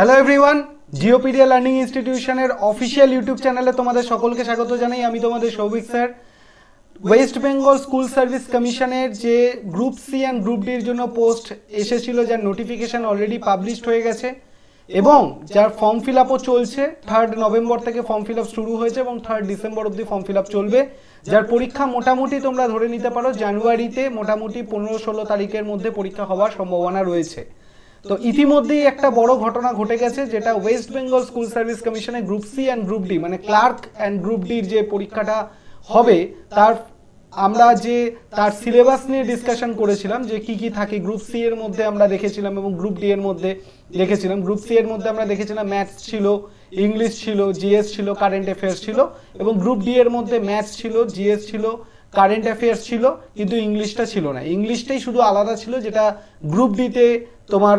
Hello everyone Geopedia learning ইনস্টিটিউশনের official YouTube চ্যানেলে তোমাদের সকলকে স্বাগত জানাই। আমি তোমাদের Souvik sir. West Bengal school service কমিশনের যে গ্রুপ সি অ্যান্ড গ্রুপ ডির জন্য পোস্ট এসেছিল, যার নোটিফিকেশন অলরেডি পাবলিশড হয়ে গেছে এবং যার ফর্ম ফিল আপও চলছে। থার্ড নভেম্বর থেকে ফর্ম ফিল আপ শুরু হয়েছে এবং থার্ড ডিসেম্বর অবধি ফর্ম ফিল আপ চলবে। যার পরীক্ষা মোটামুটি তোমরা ধরে নিতে পারো, জানুয়ারিতে মোটামুটি পনেরো ষোলো তারিখের মধ্যে পরীক্ষা হওয়ার সম্ভাবনা রয়েছে। তো ইতিমধ্যেই একটা বড় ঘটনা ঘটে গেছে, যেটা ওয়েস্ট বেঙ্গল স্কুল সার্ভিস কমিশনের group C and group D মানে ক্লার্ক অ্যান্ড গ্রুপ ডির যে পরীক্ষাটা হবে, তার আমরা যে তার সিলেবাস নিয়ে ডিসকাশন করেছিলাম, যে কি কি থাকে গ্রুপ সি এর মধ্যে আমরা দেখেছিলাম এবং গ্রুপ ডি এর মধ্যে দেখেছিলাম। গ্রুপ সি এর মধ্যে আমরা দেখেছিলাম ম্যাথস ছিল ইংলিশ ছিল জিএস ছিল কারেন্ট অ্যাফেয়ার্স ছিল এবং গ্রুপ ডি এর মধ্যে ম্যাথস ছিল জিএস ছিল কারেন্ট অ্যাফেয়ার্স ছিল, কিন্তু ইংলিশটা ছিল না। ইংলিশটাই শুধু আলাদা ছিল, যেটা গ্রুপ ডিতে তোমার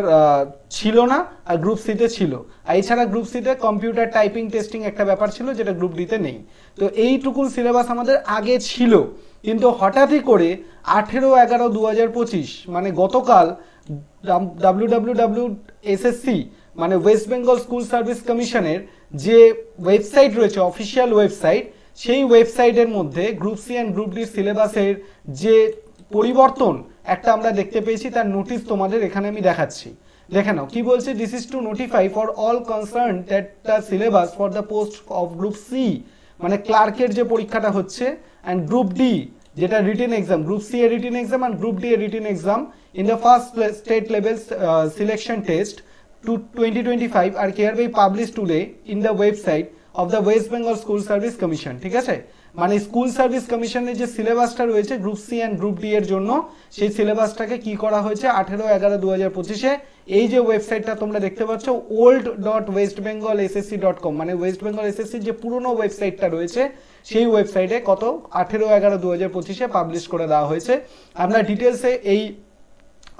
ছিল না, আর গ্রুপ সিতে ছিল। আর এছাড়া গ্রুপ সিতে কম্পিউটার টাইপিং টেস্টিং একটা ব্যাপার ছিল, যেটা গ্রুপ ডিতে নেই। তো এইটুকুন সিলেবাস আমাদের আগে ছিল, কিন্তু হঠাৎই করে আঠেরো, এগারো দু হাজার পঁচিশ মানে গতকাল ডাব্লিউ ডাব্লিউ ডাব্লিউ এসএসসি মানে ওয়েস্ট বেঙ্গল স্কুল সার্ভিস কমিশনের যে ওয়েবসাইট রয়েছে অফিসিয়াল ওয়েবসাইট সেই ওয়েবসাইটের মধ্যে group C and group D সিলেবাসের যে পরিবর্তন, একটা আমরা দেখতে পেয়েছি, তার নোটিশ তোমাদের এখানে আমি দেখাচ্ছি। দেখে নাও, কি বলছে? This is to notify for all concern that the syllabus for the post of group C মানে ক্লার্কের যে পরীক্ষাটা হচ্ছে অ্যান্ড গ্রুপ ডি যেটা রিটেন এক্সাম গ্রুপ সি এর written exam and group D এর written exam in the first state level selection test to 2025 are hereby published today in the website of the West Bengal school service commission ঠিক আছে? মানে school service কমিশনের যে সিলেবাসটা রয়েছে group C and group D এর জন্য, সেই সিলেবাসটাকে কি করা হয়েছে? আঠেরো, এগারো দু হাজার পঁচিশে। এই যে ওয়েবসাইটটা তোমরা দেখতে পাচ্ছ old dot West Bengal SSC dot com মানে ওয়েস্ট বেঙ্গল এসএসসির যে পুরনো ওয়েবসাইটটা রয়েছে, সেই ওয়েবসাইটে কত? আঠেরো, এগারো দু হাজার পঁচিশে পাবলিশ করে দেওয়া হয়েছে। আমরা ডিটেলসে এই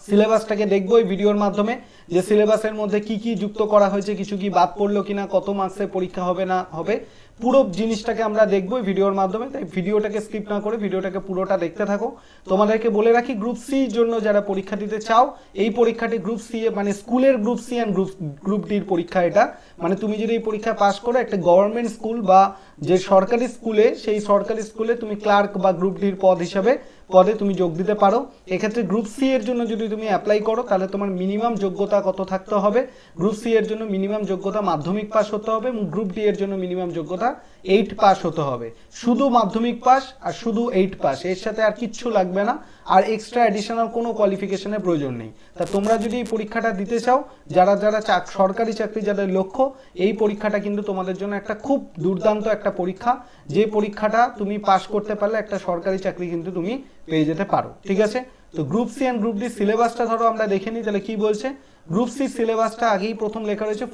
সিলেবাসটাকে দেখব এই ভিডিওর মাধ্যমে, যে সিলেবাসের মধ্যে কি কি যুক্ত করা হয়েছে, কিছু কি বাদ পড়ল কিনা, কত মার্কসের পরীক্ষা হবে না হবে, পুরো জিনিসটাকে আমরা দেখব এই ভিডিওর মাধ্যমে। তাই ভিডিওটাকে স্কিপ না করে ভিডিওটাকে পুরোটা দেখতে থাকো। তোমাদেরকে বলে রাখি গ্রুপ সির জন্য যারা পরীক্ষা দিতে চাও, এই পরীক্ষাটি গ্রুপ সি মানে স্কুলের group C and group group ডির পরীক্ষা এটা। মানে তুমি যদি এই পরীক্ষা পাস করো, একটা গভর্নমেন্ট স্কুল বা যে সরকারি স্কুলে সেই সরকারি স্কুলে তুমি ক্লার্ক বা গ্রুপ ডির পদ হিসাবে পদে তুমি যোগ দিতে পারো। এক্ষেত্রে গ্রুপ সি এর জন্য যদি তুমি অ্যাপ্লাই করো, তাহলে তোমার মিনিমাম যোগ্যতা কত থাকতে হবে? গ্রুপ সি এর জন্য মিনিমাম যোগ্যতা মাধ্যমিক পাস হতে হবে এবং গ্রুপ ডি এর জন্য মিনিমাম যোগ্যতা এইট পাস হতে হবে। শুধু মাধ্যমিক পাস আর শুধু এইট পাস এর সাথে আর কিচ্ছু লাগবে না। আর এক্সট্রা অ্যাডিশনাল কোনো কোয়ালিফিকেশনের প্রয়োজন নেই। তা তোমরা যদি এই পরীক্ষাটা দিতে চাও, যারা যারা সরকারি চাকরি যাদের লক্ষ্য, এই পরীক্ষাটা কিন্তু তোমাদের জন্য একটা খুব দুর্দান্ত একটা পরীক্ষা। যে পরীক্ষাটা তুমি পাশ করতে পারলে একটা সরকারি চাকরি কিন্তু তুমি পেয়ে যেতে পারো। ঠিক আছে? তো group C and group D সিলেবাসটা ধরো আমরা দেখে নিই, তাহলে কি বলছে? গ্রুপ সি সিলেবাসটা আগেই প্রথম লেখা রয়েছে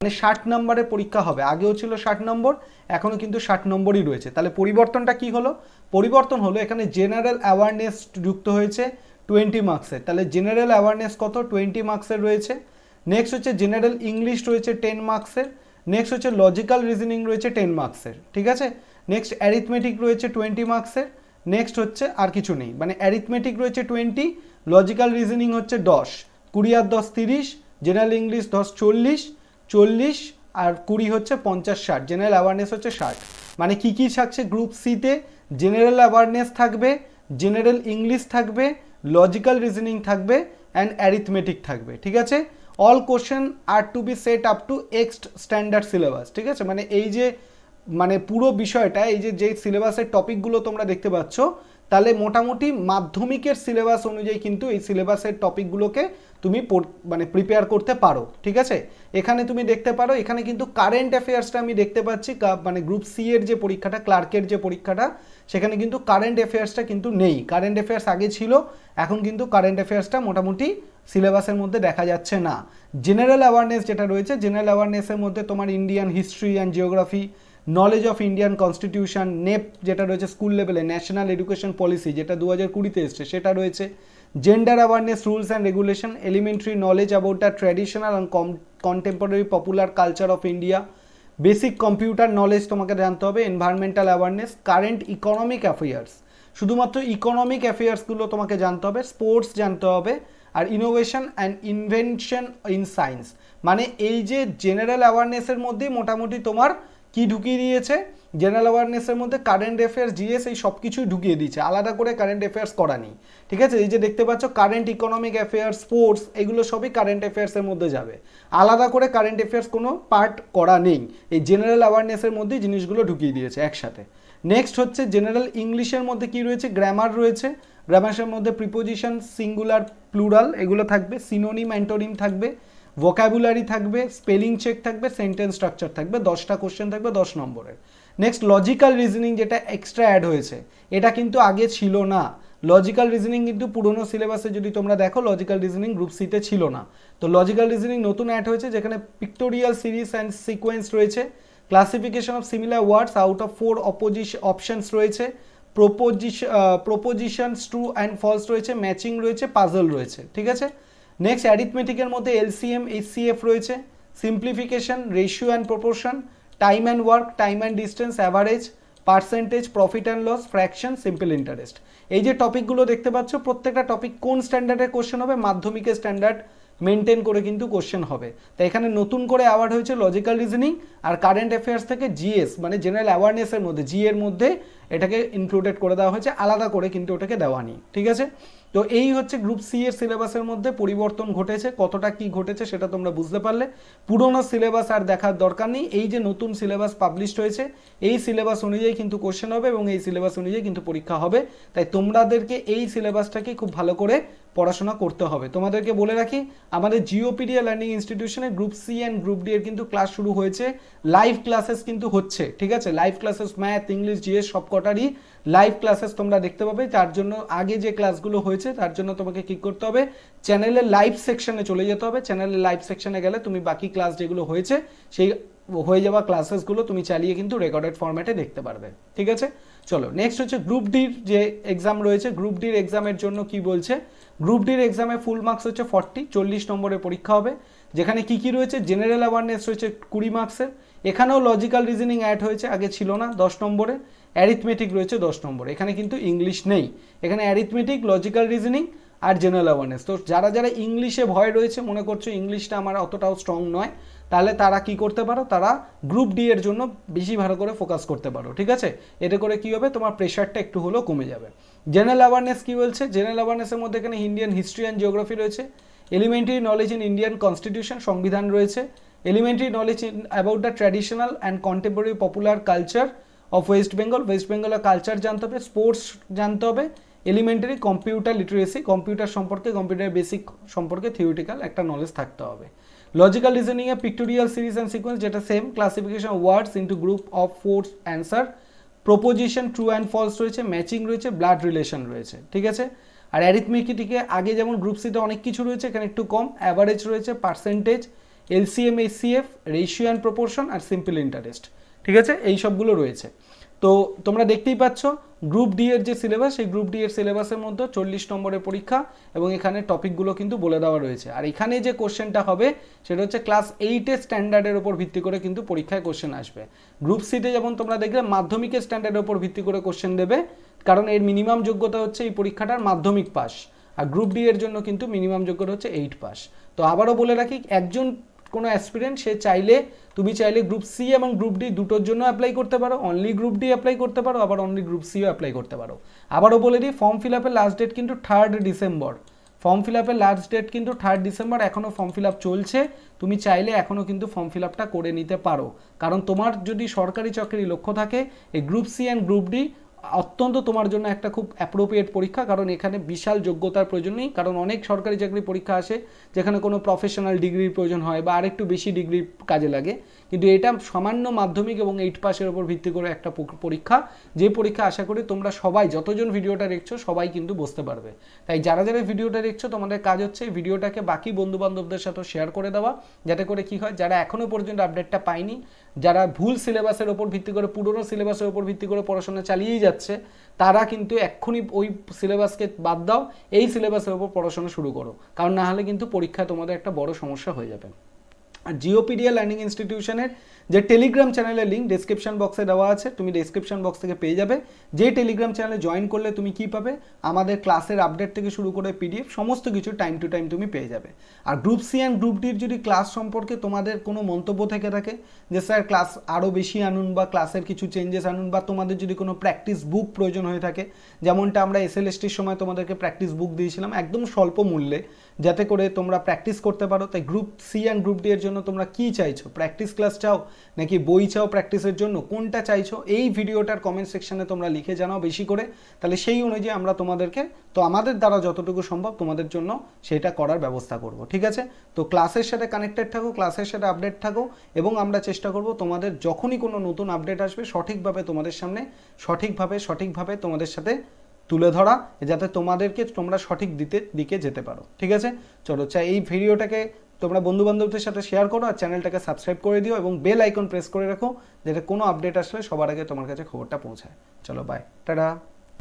মানে ষাট নম্বরের পরীক্ষা হবে। আগেও ছিল ষাট নম্বর এখনও কিন্তু ষাট নম্বরই রয়েছে। তাহলে পরিবর্তনটা কি হলো? পরিবর্তন হলো, এখানে জেনারেল অ্যাওয়ারনেস যুক্ত হয়েছে টোয়েন্টি মার্কসের তাহলে জেনারেল অ্যাওয়ারনেস কত? টোয়েন্টি মার্কসের রয়েছে। নেক্সট হচ্ছে জেনারেল ইংলিশ রয়েছে টেন মার্কসের নেক্সট হচ্ছে লজিক্যাল রিজনিং রয়েছে টেন মার্কসের ঠিক আছে? নেক্সট অ্যারিথমেটিক রয়েছে টোয়েন্টি মার্কসের নেক্সট হচ্ছে আর কিছু নেই। মানে অ্যারিথমেটিক রয়েছে টোয়েন্টি লজিক্যাল রিজনিং হচ্ছে দশ। কুড়ি আর দশ তিরিশ জেনারেল ইংলিশ দশ চল্লিশ চল্লিশ আর কুড়ি হচ্ছে পঞ্চাশ ষাট। জেনারেল অ্যাওয়ারনেস হচ্ছে ষাট। মানে কী কী থাকছে গ্রুপ সিতে জেনারেল অ্যাওয়ারনেস থাকবে জেনারেল ইংলিশ থাকবে লজিক্যাল রিজনিং থাকবে অ্যান্ড অ্যারিথমেটিক থাকবে, ঠিক আছে? All question are to be set up to X standard syllabus ঠিক আছে? মানে এই যে মানে পুরো বিষয়টা, এই যে যে সিলেবাসের টপিকগুলো তোমরা দেখতে পাচ্ছ তাহলে মোটামুটি মাধ্যমিকের সিলেবাস অনুযায়ী কিন্তু এই সিলেবাসের টপিকগুলোকে তুমি মানে প্রিপেয়ার করতে পারো, ঠিক আছে? এখানে তুমি দেখতে পারো, এখানে কিন্তু কারেন্ট অ্যাফেয়ার্সটা আমি দেখতে পাচ্ছি মানে গ্রুপ সি এর যে পরীক্ষাটা ক্লার্কের যে পরীক্ষাটা, সেখানে কিন্তু কারেন্ট অ্যাফেয়ার্সটা কিন্তু নেই। কারেন্ট অ্যাফেয়ার্স আগে ছিল, এখন কিন্তু কারেন্ট অ্যাফেয়ার্সটা মোটামুটি সিলেবাসের মধ্যে দেখা যাচ্ছে না। জেনারেল অ্যাওয়ারনেস যেটা রয়েছে জেনারেল অ্যাওয়ারনেসের মধ্যে তোমার Indian history and geography knowledge of Indian constitution নেপ যেটা রয়েছে স্কুল লেভেলে ন্যাশনাল এডুকেশন পলিসি যেটা দু হাজার কুড়িতে এসছে, সেটা রয়েছে। Gender awareness rules and regulation elementary knowledge about the traditional and contemporary popular culture of India basic computer knowledge তোমাকে জানতে হবে environmental awareness current economic affairs শুধুমাত্র ইকোনমিক অ্যাফেয়ার্সগুলো তোমাকে জানতে হবে স্পোর্টস জানতে হবে, আর innovation and invention in science মানে এই যে জেনারেল অ্যাওয়ারনেসের মধ্যেই মোটামুটি তোমার কি ঢুকিয়ে দিয়েছে? জেনারেল অ্যাওয়ারনেসের মধ্যে কারেন্ট অ্যাফেয়ার্স জিএস এই সব কিছুই ঢুকিয়ে দিয়েছে। আলাদা করে কারেন্ট অ্যাফেয়ার্স করা নেই। ঠিক আছে? এই যে দেখতে পাচ্ছ কারেন্ট ইকোনমিক অ্যাফেয়ার্স স্পোর্টস এগুলো সবই কারেন্ট অ্যাফেয়ার্সের মধ্যে যাবে। আলাদা করে কারেন্ট অ্যাফেয়ার্স কোনো পার্ট করা নেই। এই জেনারেল অ্যাওয়ারনেসের মধ্যেই জিনিসগুলো ঢুকিয়ে দিয়েছে একসাথে। নেক্সট হচ্ছে জেনারেল ইংলিশের মধ্যে কি রয়েছে? গ্রামার রয়েছে। গ্রামার্সের মধ্যে প্রিপোজিশন সিঙ্গুলার প্লুরাল এগুলো থাকবে। সিনোনিম অ্যান্টোনিম থাকবে। ভোকাবুলারি থাকবে স্পেলিং চেক থাকবে সেন্টেন্স স্ট্রাকচার থাকবে, দশটা কোশ্চেন থাকবে, দশ নম্বরের। নেক্সট লজিক্যাল রিজনিং যেটা এক্সট্রা অ্যাড হয়েছে, এটা কিন্তু আগে ছিল না। লজিক্যাল রিজনিং কিন্তু পুরনো সিলেবাসে যদি তোমরা দেখো লজিক্যাল রিজনিং গ্রুপ সিতে ছিল না। তো লজিক্যাল রিজনিং নতুন অ্যাড হয়েছে, যেখানে পিক্টোরিয়াল সিরিজ অ্যান্ড সিকোয়েন্স রয়েছে classification of similar words out of four opposition options রয়েছে proposition propositions true and false রয়েছে ম্যাচিং রয়েছে পাজল রয়েছে, ঠিক আছে? নেক্সট অ্যারিথমেটিকের মধ্যে এলসিএম এইচসিএফ রয়েছে। Simplification ratio and proportion time and work time and distance average percentage profit and loss fraction simple interest এই যে টপিকগুলো দেখতে পাচ্ছ, প্রত্যেকটা টপিক কোন স্ট্যান্ডার্ডের কোশ্চেন হবে, মাধ্যমিকের স্ট্যান্ডার্ড মেনটেন করে কিন্তু কোশ্চেন হবে। তাই এখানে নতুন করে অ্যাওয়ার্ড হয়েছে লজিক্যাল রিজনিং আর কারেন্ট অ্যাফেয়ার্স থেকে জিএস মানে জেনারেল অ্যাওয়ারনেসের মধ্যে জি এর মধ্যে এটাকে ইনক্লুডেড করে দেওয়া হয়েছে, আলাদা করে কিন্তু ওটাকে দেওয়া নেই ঠিক আছে? তো এই হচ্ছে গ্রুপ সি এর সিলেবাসের মধ্যে পরিবর্তন ঘটেছে, কতটা কি ঘটেছে সেটা তোমরা বুঝতে পারলে। পুরোনো সিলেবাস আর দেখার দরকার নেই, এই যে নতুন সিলেবাস পাবলিশড হয়েছে, এই সিলেবাস অনুযায়ী কিন্তু কোশ্চেন হবে এবং এই সিলেবাস অনুযায়ী কিন্তু পরীক্ষা হবে। তাই তোমাদেরকে এই সিলেবাসটাকে খুব ভালো করে পড়াশোনা করতে হবে। তোমাদেরকে বলে রাখি, আমাদের Geopedia learning ইনস্টিটিউশনে group C and group D এর কিন্তু ক্লাস শুরু হয়েছে লাইভ ক্লাসেস কিন্তু হচ্ছে, ঠিক আছে? Live classes math English GS সব কটারই লাইভ ক্লাসেস তোমরা দেখতে পাবে, তার জন্য আগে যে ক্লাসগুলো হয়েছে, তার জন্য তোমাকে কি করতে হবে। চ্যানেলের লাইভ সেকশনে চলে যেতে হবে। চ্যানেলের লাইভ সেকশনে গেলে তুমি বাকি ক্লাস যেগুলো হয়েছে, সেই হয়ে যাওয়া ক্লাসেসগুলো তুমি চালিয়ে কিন্তু রেকর্ডেড ফরম্যাটে দেখতে পারবে। ঠিক আছে? চলো নেক্সট হচ্ছে গ্রুপ ডির যে এক্সাম রয়েছে গ্রুপ ডির এক্সামের জন্য কি বলছে? গ্রুপ ডির এক্সামে ফুল মার্কস হচ্ছে ফর্টি চল্লিশ নম্বরের পরীক্ষা হবে। যেখানে কি কি রয়েছে? জেনারেল অ্যাওয়ারনেস রয়েছে কুড়ি মার্কসের এখানেও লজিক্যাল রিজনিং অ্যাড হয়েছে, আগে ছিল না, দশ নম্বরে। অ্যারিথমেটিক রয়েছে দশ নম্বর। এখানে কিন্তু ইংলিশ নেই। এখানে অ্যারিথমেটিক লজিক্যাল রিজনিং আর জেনারেল অ্যাওয়ারনেস তো যারা যারা ইংলিশে ভয় রয়েছে, মনে করছ ইংলিশটা আমার অতটাও স্ট্রং নয়, তাহলে তারা কি করতে পারো? তারা গ্রুপ ডি এর জন্য বেশি ভালো করে ফোকাস করতে পারো, ঠিক আছে? এতে করে কি হবে? তোমার প্রেশারটা একটু হলেও কমে যাবে। জেনারেল অ্যাওয়ারনেস কি বলছে? জেনারেল অ্যাওয়ারনেসের মধ্যে এখানে ইন্ডিয়ান হিস্ট্রি অ্যান্ড জিওগ্রাফি রয়েছে elementary knowledge in Indian constitution সংবিধান রয়েছে elementary knowledge in about the traditional and contemporary popular culture of West Bengal West বেঙ্গলের কালচার জানতে হবে স্পোর্টস জানতে হবে এলিমেন্টারি কম্পিউটার লিটারেসি কম্পিউটার সম্পর্কে কম্পিউটার বেসিক সম্পর্কে থিওরিটিক্যাল একটা নলেজ থাকতে হবে। লজিক্যাল রিজনিংয়ে পিক্টোরিয়াল সিরিজ অ্যান্ড সিকোয়েন্স যেটা same classification words into group of fours answer proposition true and false রয়েছে ম্যাচিং রয়েছে ব্লাড রিলেশন রয়েছে, ঠিক আছে? আর অ্যারিথমেটিকে আগে যেমন গ্রুপ সিতে অনেক কিছু রয়েছে, এখানে একটু কম অ্যাভারেজ রয়েছে percentage LCM HCF ratio and proportion R simple interest ঠিক আছে? এই সবগুলো রয়েছে। তো তোমরা দেখতেই পাচ্ছ গ্রুপ ডি এর যে সিলেবাস সেই গ্রুপ ডি এর সিলেবাসের মধ্যে চল্লিশ নম্বরের পরীক্ষা এবং এখানে টপিকগুলো কিন্তু বলে দেওয়া রয়েছে। আর এখানে যে কোশ্চেনটা হবে, সেটা হচ্ছে ক্লাস এইটের স্ট্যান্ডার্ডের ওপর ভিত্তি করে কিন্তু পরীক্ষায় কোশ্চেন আসবে। গ্রুপ সিতে যেমন তোমরা দেখলে, মাধ্যমিকের স্ট্যান্ডার্ডের উপর ভিত্তি করে কোশ্চেন দেবে, কারণ এর মিনিমাম যোগ্যতা হচ্ছে এই পরীক্ষাটার মাধ্যমিক পাস আর গ্রুপ ডি এর জন্য কিন্তু মিনিমাম যোগ্যতা হচ্ছে এইট পাস তো আবারও বলে রাখি, একজন কোনো অ্যাসপিরেন্ট সে চাইলে, তুমি চাইলে গ্রুপ সি এবং গ্রুপ ডি দুটোর জন্য অ্যাপ্লাই করতে পারো। অনলি গ্রুপ ডি অ্যাপ্লাই করতে পারো, আবার অনলি গ্রুপ সিও অ্যাপ্লাই করতে পারো। আবারও বলে দিই ফর্ম ফিল আপের লাস্ট ডেট কিন্তু থার্ড ডিসেম্বর ফর্ম ফিল আপের লাস্ট ডেট কিন্তু থার্ড ডিসেম্বর এখনও ফর্ম ফিল আপ চলছে। তুমি চাইলে এখনও কিন্তু ফর্ম ফিল আপটা করে নিতে পারো। কারণ তোমার যদি সরকারি চাকরির লক্ষ্য থাকে, এই group C and group D অত্যন্ত তোমার জন্য একটা খুব অ্যাপ্রোপ্রিয়েট পরীক্ষা, কারণ এখানে বিশাল যোগ্যতার প্রয়োজন নেই। কারণ অনেক সরকারি চাকরি পরীক্ষা আসে, যেখানে কোনো প্রফেশনাল ডিগ্রির প্রয়োজন হয় বা আরেকটু বেশি ডিগ্রি কাজে লাগে। কিন্তু এটা সামান্য মাধ্যমিক এবং এইট পাসের উপর ভিত্তি করে একটা পরীক্ষা। যে পরীক্ষা আশা করি তোমরা সবাই, যতজন ভিডিওটা দেখছ, সবাই কিন্তু বুঝতে পারবে। তাই যারা যারা ভিডিওটা দেখছ, তোমাদের কাজ হচ্ছে ভিডিওটাকে বাকি বন্ধু বান্ধবদের সাথে শেয়ার করে দেওয়া, যাতে করে কি হয়, যারা এখনও পর্যন্ত আপডেটটা পায়নি, যারা ভুল সিলেবাসের ওপর ভিত্তি করে, পুরনো সিলেবাসের ওপর ভিত্তি করে পড়াশোনা চালিয়েই যাচ্ছে তারা কিন্তু এক্ষুনি ওই সিলেবাসকে বাদ দাও, এই সিলেবাসের ওপর পড়াশোনা শুরু করো। কারণ না হলে কিন্তু পরীক্ষায় তোমাদের একটা বড় সমস্যা হয়ে যাবে। আর জিওপিডিয়া লার্নিং ইনস্টিটিউশনের যে টেলিগ্রাম চ্যানেলের লিঙ্ক ডেসক্রিপশন বক্সে দেওয়া আছে, তুমি ডেসক্রিপশন বক্স থেকে পেয়ে যাবে। যে টেলিগ্রাম চ্যানেলে জয়েন করলে তুমি কি পাবে? আমাদের ক্লাসের আপডেট থেকে শুরু করে পিডিএফ সমস্ত কিছু টাইম টু টাইম তুমি পেয়ে যাবে। আর গ্রুপ সি অ্যান্ড গ্রুপ ডির যদি ক্লাস সম্পর্কে তোমাদের কোনো মন্তব্য থেকে থাকে, যে স্যার ক্লাস আরও বেশি আনুন বা ক্লাসের কিছু চেঞ্জেস আনুন বা তোমাদের যদি কোনো প্র্যাকটিস বুক প্রয়োজন হয়ে থাকে, যেমনটা আমরা এসএলএসটির সময় তোমাদেরকে প্র্যাকটিস বুক দিয়েছিলাম, একদম স্বল্প মূল্যে। যাতে করে তোমরা প্র্যাকটিস করতে পারো। তাই group C and group D এর জন্য তোমরা কি চাইছো? প্র্যাকটিস ক্লাস চাও নাকি বই চাও প্র্যাকটিসের জন্য? কোনটা চাইছো? এই ভিডিওটার কমেন্ট সেকশনে তোমরা লিখে জানাও বেশি করে। তাহলে সেই অনুযায়ী আমরা তোমাদেরকে, তো আমাদের দ্বারা যতটুকু সম্ভব তোমাদের জন্য সেটা করার ব্যবস্থা করব, ঠিক আছে? তো ক্লাসের সাথে কানেক্টেড থাকো ক্লাসের সাথে আপডেট থাকো এবং আমরা চেষ্টা করব তোমাদের যখনই কোনো নতুন আপডেট আসবে, সঠিকভাবে তোমাদের সামনে, সঠিকভাবে সঠিকভাবে তোমাদের সাথে তুলে ধরা যাতে তোমাদেরকে তোমরা সঠিক দিতে, দিকে যেতে পারো। ঠিক আছে? চলো চাই এই ভিডিওটাকে তোমরা বন্ধু বান্ধবদের সাথে শেয়ার করো আর চ্যানেলটাকে সাবস্ক্রাইব করে দিও এবং বেল আইকন প্রেস করে রাখো, যাতে কোনো আপডেট আসলে সবার আগে তোমার কাছে খবরটা পৌঁছায়। চলো বাই টাটা